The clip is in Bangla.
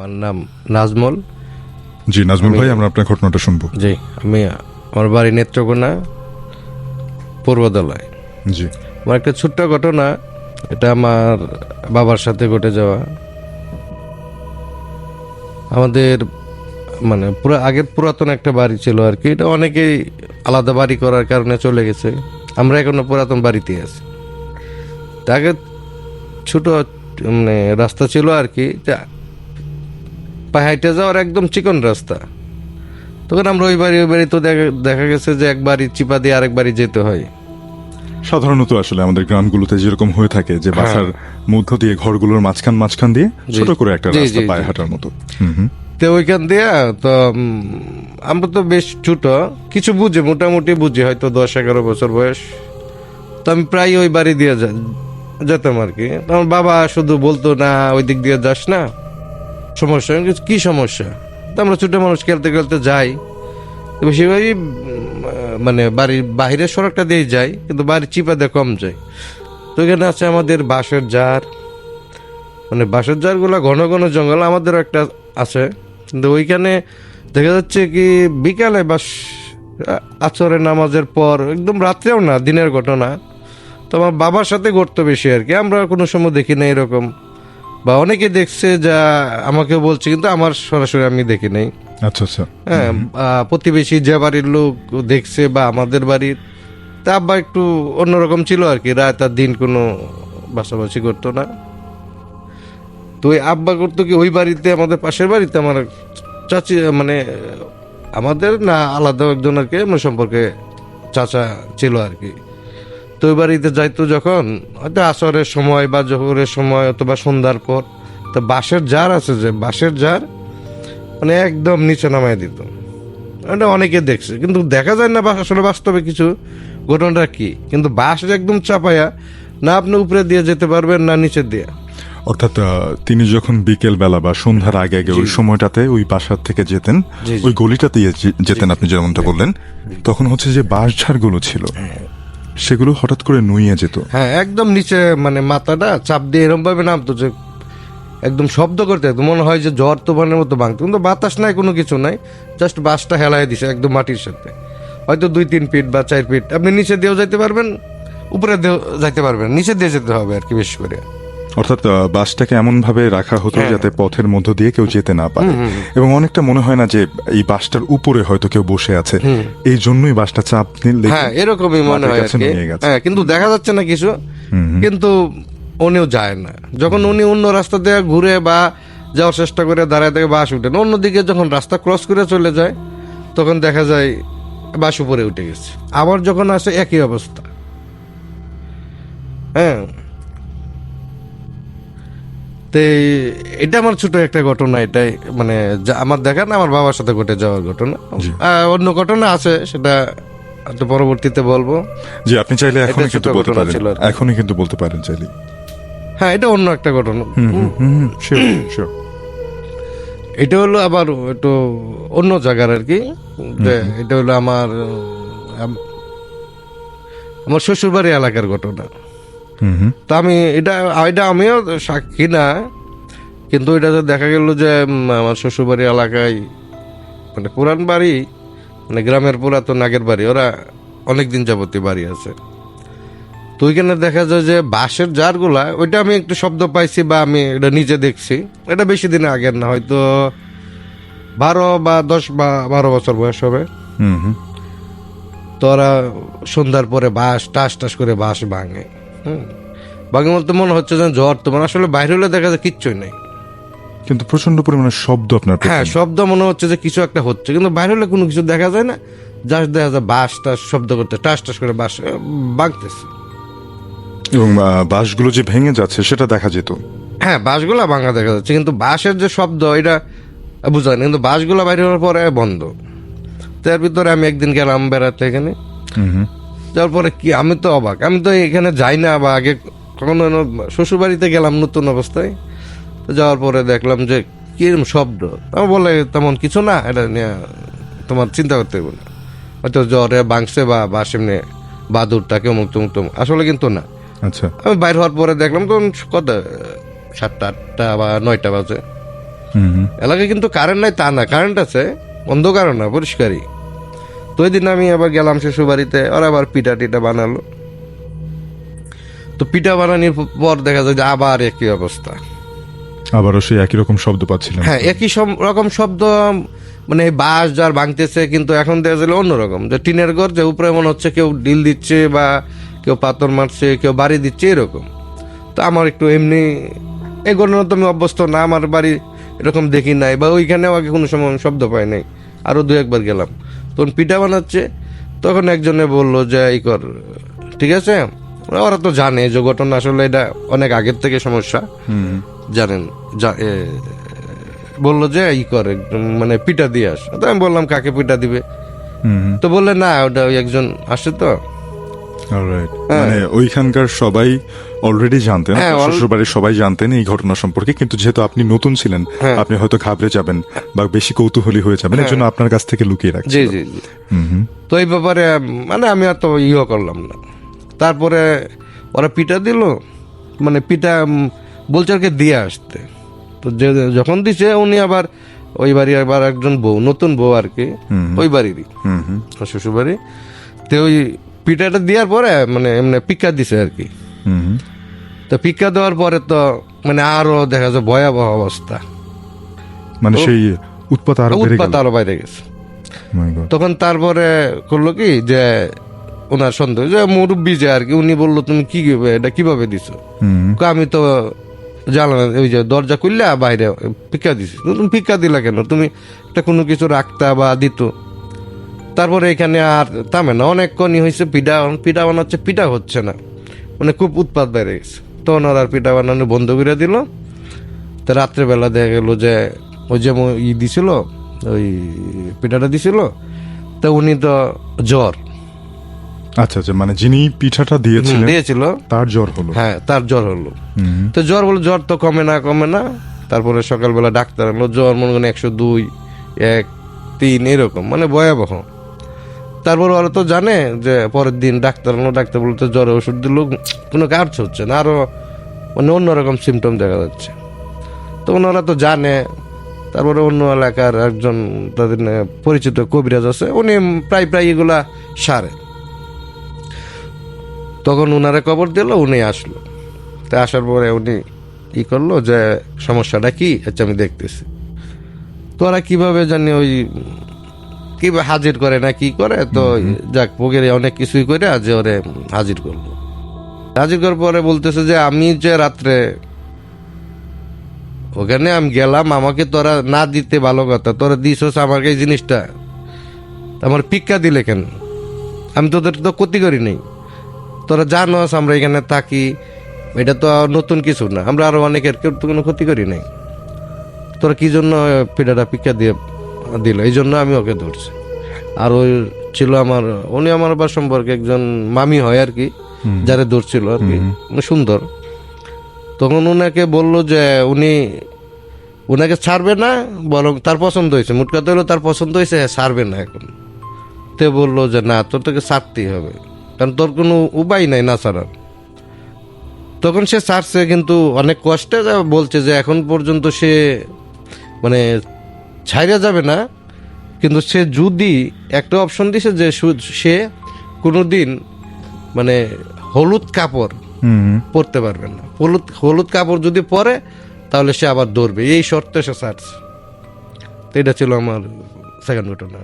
আমার নাম নাজমল। জি নাজমুল ভাই আমরা আপনার ঘটনাটা শুনব। জি আমি আমার বাড়ি নেত্রকোনা পূর্বদলায়। জি। আমার একটা ছোট্ট ঘটনা এটা আমার বাবার সাথে ঘটে যাওয়া। আমাদের মানে পুরো আগের পুরাতন একটা বাড়ি ছিল আর কি। এটা অনেকেই আলাদা বাড়ি করার কারণে চলে গেছে। আমরা এখনও পুরাতন বাড়িতে আছি। তা আগে ছোট মানে রাস্তা ছিল আর কি। যা- পাহাড়িটা যাওয়ার একদম চিকন রাস্তা। তখন আমরা ওই বাড়ি ওই বাড়ি তো দেখা গেছে যে এক বাড়ি চিপা দিয়ে আরেক বাড়ি যেতে হয়। সাধারণত আসলে আমাদের গ্রামগুলোতে যেরকম হয়ে থাকে যে বাসার মধ্য দিয়ে ঘরগুলোর মাঝখান মাঝখান দিয়ে ছোট করে একটা হ্যাঁ। রাস্তা পায়ে হাঁটার মতো। তো ওইখান দিয়ে তো আমরা তো বেশ ছোট কিছু বুঝি মোটামুটি বুঝি হয়তো দশ এগারো বছর বয়স। তো আমি প্রায় ওই বাড়ি দিয়ে যেতাম আর কি। আমার বাবা শুধু বলতো না ওই দিক দিয়ে যাস না। সমস্যা? কি সমস্যা? তো আমরা ছোট মানুষ, খেলতে খেলতে যাই। তো বেশিরভাগই মানে বাড়ির বাহিরের সড়কটা দিয়ে যাই, কিন্তু বাড়ির চিপা দিয়ে কম যাই। তো এখানে আছে আমাদের বাঁশের জার। মানে বাঁশের জারগুলো ঘন ঘন জঙ্গল আমাদেরও একটা আছে। কিন্তু ওইখানে দেখা যাচ্ছে কি, বিকালে বাস আচরে নামাজের পর, একদম রাত্রেও না, দিনের ঘটনা। তো আমার বাবার সাথে ঘটতো বেশি আর কি। আমরা কোনো সময় দেখি না এরকম। বা অনেকে দেখছে যা আমাকে বলছে কিন্তু আমার সরাসরি আমি দেখি নাই। আচ্ছা আচ্ছা। হ্যাঁ প্রতিবেশী যে বাড়ির লোক দেখছে বা আমাদের বাড়ির তা আব্বা একটু অন্যরকম ছিল আর কি রাত আর দিন কোনো বাসাবাসি করতো না। তো ওই আব্বা করতো কি ওই বাড়িতে আমাদের পাশের বাড়িতে আমার চাচি মানে আমাদের না আলাদা একজন আর কি আমার সম্পর্কে চাচা ছিল আর কি। তো বাড়িতে যাইতো যখন হয়তো আসরের সময় বা জোহরের সময় অথবা সন্ধ্যার পর তো বাঁশের জার আছে যে বাঁশের জার মানে একদম নিচে নামায় দিত। এটা অনেকে দেখছে কিন্তু দেখা যায় না আসলে বাস্তবে কিছু। ঘটনাটা কি? কিন্তু বাঁশ একদম চাপায়া না আপনি উপরে দিয়ে যেতে পারবেন না নিচে দিয়ে। অর্থাৎ তিনি যখন বিকেল বেলা বা সন্ধ্যার আগে আগে ওই সময়টাতে ওই বাসার থেকে যেতেন। ওই গলিটাতে যেতেন আপনি যেমনটা বললেন তখন হচ্ছে যে বাঁশ ঝাড়গুলো ছিল। সেগুলো হঠাৎ করে নুইয়ে যেত। হ্যাঁ একদম নিচে মানে মাথাটা চাপ দিয়ে এরকম ভাবে নামতো যে একদম শব্দ করতে একদম, মনে হয় যে ঝড় তুফানের মতো ভাঙতো। কিন্তু বাতাস নাই, কোনো কিছু নাই। জাস্ট বাসটা হেলায় দিছে একদম মাটির সাথে। হয়তো দুই, তিন ফিট বা চার ফিট। আপনি নিচে দিয়েও যাইতে পারবেন, উপরে দিয়েও যাইতে পারবেন। নিচে দিয়ে যেতে হবে আর কি বেশি করে। অর্থাৎ বাসটাকে এমন ভাবে রাখা হতো হ্যাঁ। যাতে পথের মধ্য দিয়ে কেউ যেতে না পারে। এবং অনেকটা মনে হয় না যে এই বাসটার উপরে হয়তো কেউ বসে আছে। এই জন্যই বাসটা চাপ নিলে হ্যাঁ এরকমই মনে হয়। হ্যাঁ কিন্তু দেখা যাচ্ছে না কিছু। কিন্তু উনিও যায় না। যখন উনি অন্য রাস্তা দিয়ে ঘুরে বা যাওয়ার চেষ্টা করে দাঁড়ায় থেকে বাস উঠেন অন্যদিকে যখন রাস্তা ক্রস করে চলে যায় তখন দেখা যায় বাস উপরে উঠে গেছে। আবার যখন আসে একই অবস্থা। হ্যাঁ তো এটা আমার ছোট একটা ঘটনা এটাই মানে আমার দেখা না আমার বাবার সাথে ঘটে যাওয়ার ঘটনা। অন্য ঘটনা আছে সেটা একটু পরবর্তীতে বলব। যে আপনি চাইলে এখনই কিন্তু বলতে পারেন। এখনই কিন্তু বলতে পারেন চাইলে। হ্যাঁ এটা অন্য একটা ঘটনা। এটা হলো আবার একটু অন্য জায়গার আর কি। এটা হলো আমার আমার শ্বশুরবাড়ি এলাকার ঘটনা। তা আমি এটা এটা আমিও সাক্ষী না কিন্তু এটা যে দেখা গেল যে আমার শ্বশুরবাড়ি এলাকায় মানে পুরান বাড়ি মানে গ্রামের পুরাতন আগের বাড়ি ওরা অনেক দিন যাবতীয় বাড়ি আছে। তো ওইখানে দেখা যায় যে বাঁশের জারগুলা ওইটা আমি একটু শব্দ পাইছি বা আমি এটা নিজে দেখছি এটা বেশি দিন আগের না হয়তো বারো বা দশ বা বারো বছর বয়স হবে। তো ওরা সন্ধ্যার পরে বাঁশ টাস টাস করে বাঁশ ভাঙে। হুম। বলতে মনে হচ্ছে যেন জ্বর তোমার আসলে বাইরে হলে দেখা যায় কিচ্ছুই নেই। কিন্তু প্রচণ্ড পরিমাণে শব্দ আপনার হ্যাঁ শব্দ মনে হচ্ছে যে কিছু একটা হচ্ছে কিন্তু বাইরে হলে কোনো কিছু দেখা যায় না। জাস্ট দেখা যায় বাঁশ টাস শব্দ করতে টাস টাস করে আহ, ভাঙতেছে এবং আহ, বাঁশগুলো যে ভেঙে যাচ্ছে সেটা দেখা যেত। হ্যাঁ বাঁশগুলা ভাঙা দেখা যাচ্ছে কিন্তু বাঁশের যে শব্দ এটা বুঝা না কিন্তু বাঁশগুলা বাইরে হওয়ার পরে বন্ধ। তার ভিতরে আমি একদিন গেলাম বেড়াতে এখানে। হুম হুম। যাওয়ার পরে কি আমি তো অবাক। আমি তো এখানে যাই না বা আগে কখনো শ্বশুর বাড়িতে গেলাম নতুন অবস্থায়। তো যাওয়ার পরে দেখলাম যে কিরম শব্দ। আমি বলে তেমন কিছু না এটা নিয়ে তোমার চিন্তা করতে হবে না। হয়তো জ্বরে বাংছে বা বা সেমনি বাদুরটাকে অমুক তমুক তমুক। আসলে কিন্তু না। আচ্ছা। আমি বাইর হওয়ার পরে দেখলাম তখন কত সাতটা আটটা বা নয়টা বাজে। এলাকায় কিন্তু কারেন্ট নাই তা না। কারেন্ট আছে অন্ধকার না পরিষ্কারই। তো ওই দিন আমি আবার গেলাম শ্বশুর বাড়িতে ওরা আবার পিঠা টিটা বানালো। তো পিঠা বানানোর পর দেখা যায় যে আবার একই অবস্থা। আবারও সেই একই রকম শব্দ পাচ্ছিলেন হ্যাঁ একই রকম শব্দ মানে বাঁশ যার ভাঙতেছে কিন্তু এখন দেখা যায় অন্যরকম যে টিনের ঘর যে উপরে মনে হচ্ছে কেউ ডিল দিচ্ছে বা কেউ পাথর মারছে কেউ বাড়ি দিচ্ছে এরকম। তো আমার একটু এমনি এই ঘটনা তো আমি অভ্যস্ত না আমার বাড়ি এরকম দেখি নাই বা ওইখানেও আগে কোনো সময় শব্দ পাই নাই। আরও দু একবার গেলাম। তখন পিঠা বানাচ্ছে তখন একজনে বলল যে এই কর ঠিক আছে? ওরা তো জানে যে ঘটনা আসলে এটা অনেক আগের থেকে সমস্যা। জানেন বলল যে ই করে মানে পিঠা দিয়ে আস। তো আমি বললাম কাকে পিঠা দিবে। তো বললে না ওটা ওই একজন আসে তো। Alright. মানে ওইখানকার সবাই অলরেডি জানতেন হ্যাঁ, all- শ্বশুর সবাই জানতেন এই ঘটনা সম্পর্কে কিন্তু যেহেতু আপনি নতুন ছিলেন হ্যাঁ। আপনি হয়তো ঘাবড়ে যাবেন বা বেশি কৌতূহলী হয়ে যাবেন এর জন্য আপনার কাছ থেকে লুকিয়ে রাখছেন জি জি। তো এই ব্যাপারে মানে আমি আর তো ইয়ে করলাম না তারপরে ওরা পিঠা দিল মানে পিঠা উম, বলছে আর কি দিয়ে আসতে তো যে যখন দিছে উনি আবার ওই বাড়ি আবার একজন বউ নতুন বউ আর কি ওই বাড়িরই হুম হুম। শ্বশুর বাড়ি তো ওই পিঠাটা দেওয়ার পরে মানে এমনি পিকা দিছে আর কি। তো পিকা দেওয়ার পরে তো মানে আরও দেখা যায় ভয়াবহ অবস্থা। মানে সেই উৎপাত আরও উৎপাত আরও বাইরে গেছে। তখন তারপরে করল কি যে ওনার সন্দেহ যে মুরব্বী যে আর কি উনি বলল তুমি কি এটা কীভাবে দিছো? হুম। আমি তো জানলাম ওই যে দরজা খুললে বাইরে পিকা দিছি। তুমি পিকা দিলা কেন? তুমি একটা কোনো কিছু রাখতা বা দিত? তারপরে এখানে আর থামে না। অনেক কনি হয়েছে পিঠা পিঠা বানাচ্ছে পিঠা হচ্ছে না। মানে খুব উৎপাত বেড়ে গেছে। তখন আর পিঠা বানানো বন্ধ করে দিল। তো রাত্রেবেলা দেখা গেল যে ওই যে ই দিছিল ওই পিঠাটা দিছিল। তো উনি তো জ্বর। আচ্ছা আচ্ছা মানে যিনি পিঠাটা দিয়েছিলেন দিয়েছিল। তার জ্বর হলো। হ্যাঁ তার জ্বর হলো। তো জ্বর বলে জ্বর তো কমে না কমে না। তারপরে সকালবেলা ডাক্তার আনলো জ্বর মনে করেন একশো দুই এক তিন এরকম। মানে ভয়াবহ। তারপর ওরা তো জানে যে পরের দিন ডাক্তার আনলো ডাক্তার বলতে জ্বরে ওষুধ দিল, কোনো কাজ হচ্ছে না, আরও মানে অন্যরকম সিমটম দেখা যাচ্ছে। তখন ওরা তো জানে, তারপরে অন্য এলাকার একজন তাদের পরিচিত কবিরাজ আছে, উনি প্রায় প্রায় এগুলা সারে। তখন উনারে খবর দিল, উনি আসলো। তা আসার পরে উনি ই করল যে, সমস্যাটা কি? আচ্ছা আমি দেখতেছি। তো ওরা কীভাবে জানি ওই কীভাবে হাজির করে না কি করে? তো যাক ভোগের অনেক কিছুই করে আজ ওরে হাজির করল হাজির করার পরে বলতেছে যে আমি যে রাত্রে ওখানে আমি গেলাম আমাকে তোরা না দিতে ভালো কথা তোরা দিছস আমাকে এই জিনিসটা। আমার পিক্কা দিলে কেন? আমি তোদের তো ক্ষতি করি নাই। তোরা জানোস আমরা এখানে থাকি এটা তো নতুন কিছু না আমরা আরও অনেকের কেউ তো কোনো ক্ষতি করি নাই। তোরা কি জন্য পিঠাটা পিকা দিয়ে দিল এই জন্য আমি ওকে ধরছি। আর ওই ছিল আমার উনি আমার আবার সম্পর্কে একজন মামি হয় আর কি যারা ধরছিল আর কি। সুন্দর। তখন ওনাকে বলল যে উনি ওনাকে ছাড়বে না বরং তার পছন্দ হয়েছে। মোট কথা হলো তার পছন্দ হয়েছে হ্যাঁ, ছাড়বে না এখন। তে বলল যে না তোর তোকে ছাড়তেই হবে কারণ তোর কোনো উপায় নাই না ছাড়ার। তখন সে ছাড়ছে কিন্তু অনেক কষ্টে বলছে যে এখন পর্যন্ত সে মানে ছাইরা যাবে না কিন্তু সে যদি একটা অপশন দিছে যে সে কোনো দিন মানে হলুদ কাপড়। পরতে পারবে না। হলুদ হলুদ কাপড় যদি পরে তাহলে সে আবার দৌড়বে। এই শর্তে সে সার্চ এটা ছিল আমার সেকেন্ড ঘটনা